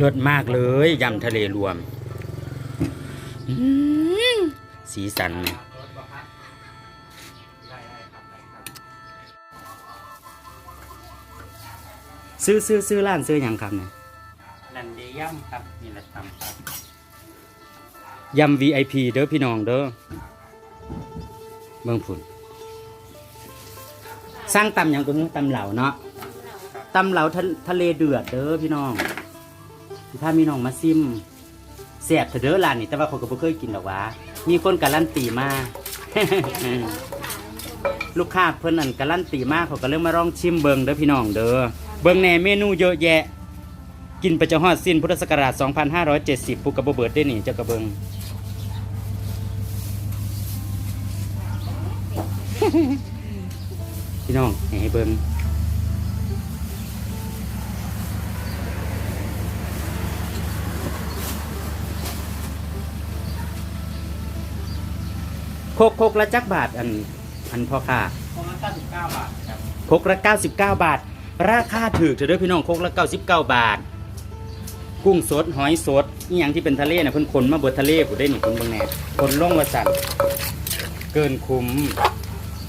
เลิศมากเลยยำทะเลรวมอืมสีสันนะซื้อซื้อซื้อร้านซื้อหยังครับเนี่ยนันเดย่ำครับนี่แหละตำครับยำ VIP เด้อพี่น้องเด้อเมืองพุ่นสร้างตำหยังก็คือตำเหล่าเนาะตำเหล่าทะทะเลเดือดเด้อพี่น้อง ถ้ามีน้องมาซิมแซ่บเถอะเด้อร้านนี้แต่ว่าคนก็บ่เคยกินหรอกหวะมีคนการันตีมา ลูกค้าเพิ่นนั่นการันตีมากเขาก็เลยมมาลองชิมเบิงเด้อพี่น้องเด้อเบิงแหน่เมนูเยอะแยะ กินไปจะฮอดสิ้นพุทธศักราช 2570ปูกระเบิดได้นี่เจ้ากระเบิง พี่น้องให้เบิง คกโคกละจักบาทอันอันพ่อค่ะคนละ99บาทครับโคกละ99บาท ราคาถูกเถอะเด้อพี่น้องโคกละ99บาท กุ้งสดหอยสดนี่อย่างที่เป็นทะเลนะเพิ่นขนมาเบิดทะเลผู้ได้นี่คุณเบิ่งแหน่ขนลงว่าสั่นเกินคุ้ม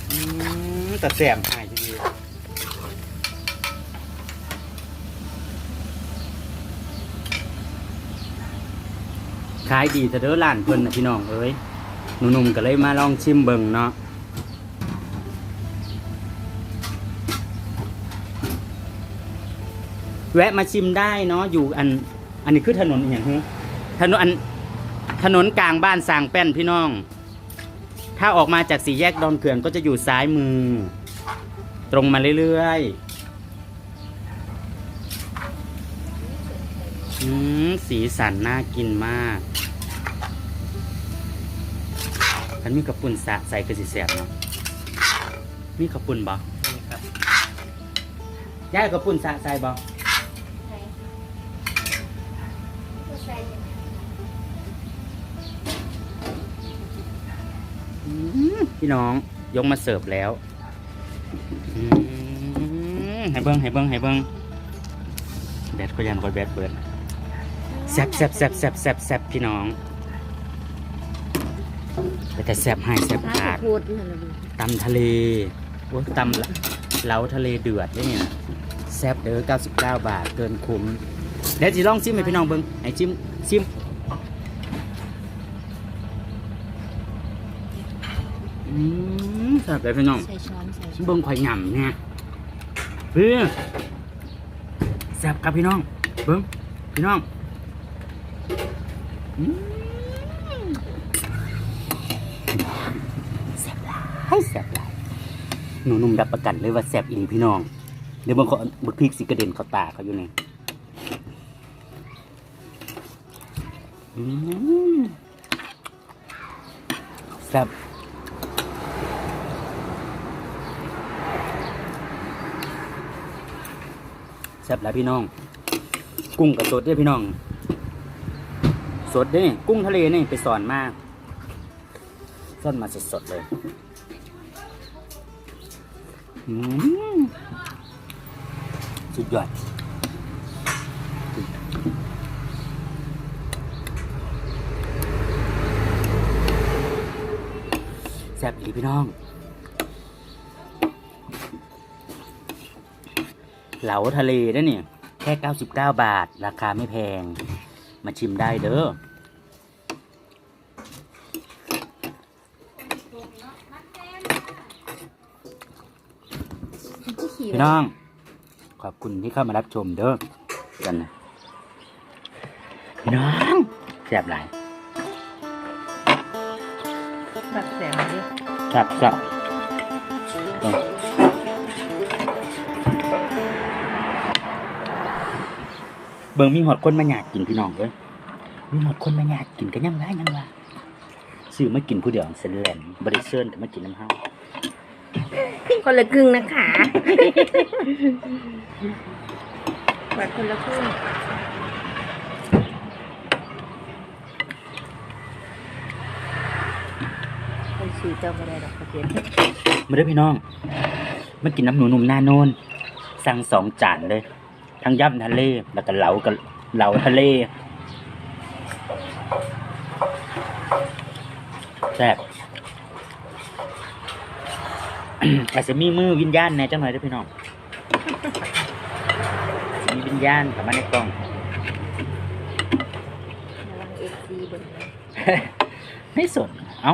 อืมแต่แสบหายทีเดียวขายดีแต่เด้อร้านเพิ่นนะพี่น้องเอ้ย หนุ่มๆก็เลยมาลองชิมเบิ่งเนาะแวะมาชิมได้เนาะอยู่อันอันนี้คือถนนอย่างฮึถนนอันถนนกลางบ้านสางแป้นพี่น้อง ถ้าออกมาจากสี่แยกดอนเขื่อนก็จะอยู่ซ้ายมือ ตรงมาเรื่อยๆอืมสีสันน่ากินมาก อันมีกระปุ่นสะใส่กระสีแสบเนาะมีกระปุ่นบ่นี่ครับย่ายกระปุ่นสะใส่บ่อืมพี่น้องยกมาเสิร์ฟแล้วอืมให้เบิ้งให้เบิ้งให้เบิ้งแบดก็ยันคอยแบดเบิร์นแซบแซบแซบแซบแซบแซบพี่น้อง แต่แซบให้แซบขาดพูดนั่นแหละลูกตำทะเลโอ้ตำเหลาทะเลเดือดเนี่ยนะแซบเด้อ99 บาท เกินคุ้มเดี๋ยวสิลองซิมให้พี่น้องเบิ้งให้ชิมซิมอืมแซ่บเลยพี่น้องใส่ช้อนใส่ช้อนเบิ้งข่อยหย่ำเนี่ยเพื่อแซ่บครับพี่น้อง เบิ้งพี่น้องอืมแซ่บหลายแซ่บหลายหนูนุ่มรับประกันเลยว่าแซ่บอีหลีพี่น้อง เดี๋ยวบางคนบึกพริกสิกระเด็นเขาตาเขาอยู่นี่แซ่บแซ่บแล้วพี่น้อง กุ้งกับสดด้วยพี่น้อง สดด้กุ้งทะเลนี่ไปสอนมากซ่อนมาสดๆเลย สุดยอดแซ่บอีพี่น้อง เหลาทะเลนะเนี่ย แค่ 99 บาท ราคาไม่แพง มาชิมได้เด้อ ที่ขี่ พี่น้อง ขอบคุณที่เข้ามารับชมเด้อกันนะพี่น้องแซ่บหลายแบบแสงดิแซ่บแซ่บเออเบิ่งมีหอดคนมาอยากกินพี่น้องเด้อมีหอดคนมาอยากกินกันยังไงยังว่าซื้อมากินผู้เดียวเซนแลนบริเซิร์นแต่มากินน้ำเฮา คนละครึ่งนะคะบัดคนละครึ่งคนสีเจ้าไม่ได้หรอกเขาเขียนมาเด้อพี่น้องมากินน้ำหนูนุ่มหน้าโนนสั่งสองจานเลย ทั้งยำทะเลแล้วก็เหลากับเหล่าทะเลแซ่บ อาจจะมีมือวิญญาณแหน่จังหน่อยเด้วยพี่น้องมีวิญญาณเข้ามาในกล้อง ระวังเอฟซีเบิ่งนะไม่สน เอ้า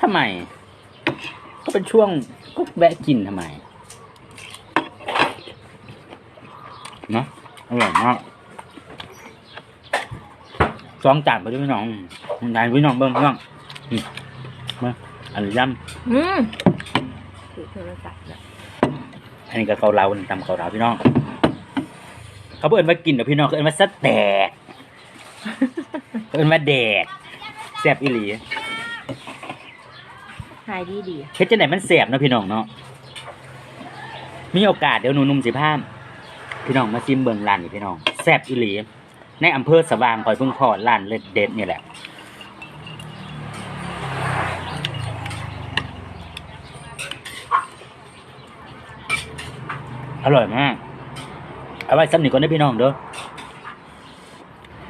ทำไม ก็เป็นช่วงก็แวะกินทำไมเนาะอร่อยมากสองจานไปด้วยพี่น้องจานพี่น้องเบิ้งพี่น้องนี่มา อันนี้ย่อืมถือโทรศัพท์ำอันนี้ก็เกาเหลาอันนี้ตำเกาเหลาพี่น้อง เขาเอิ้นว่ากินเดี๋ยวพี่น้องเขาเอิ้นว่าสะแตกเขาเอิ้นว่าแดกแซ่บอีหลีขายดีดีเฮ็ดจังไหนมันแสบเนาะพี่น้องเนาะมีโอกาสเดี๋ยวหนูนุ่มสิพามพี่น้องมาซิมเบิ่งร้านนี่พี่น้องแซ่บอีหลีในอำเภอสว่างคอยเพิ่งพอดร้านเล็ดเด็ดนี่แหละ อร่อยมาก เอาไว้ซ้ำหนึ่งก่อนนะพี่น้องเด้อ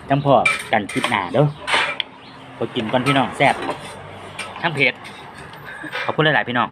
จังพอกันคลิปหน้าเด้อพอกินก่อนพี่น้องแซ่บทั้งเผ็ดขอบคุณหลาย ๆ พี่น้อง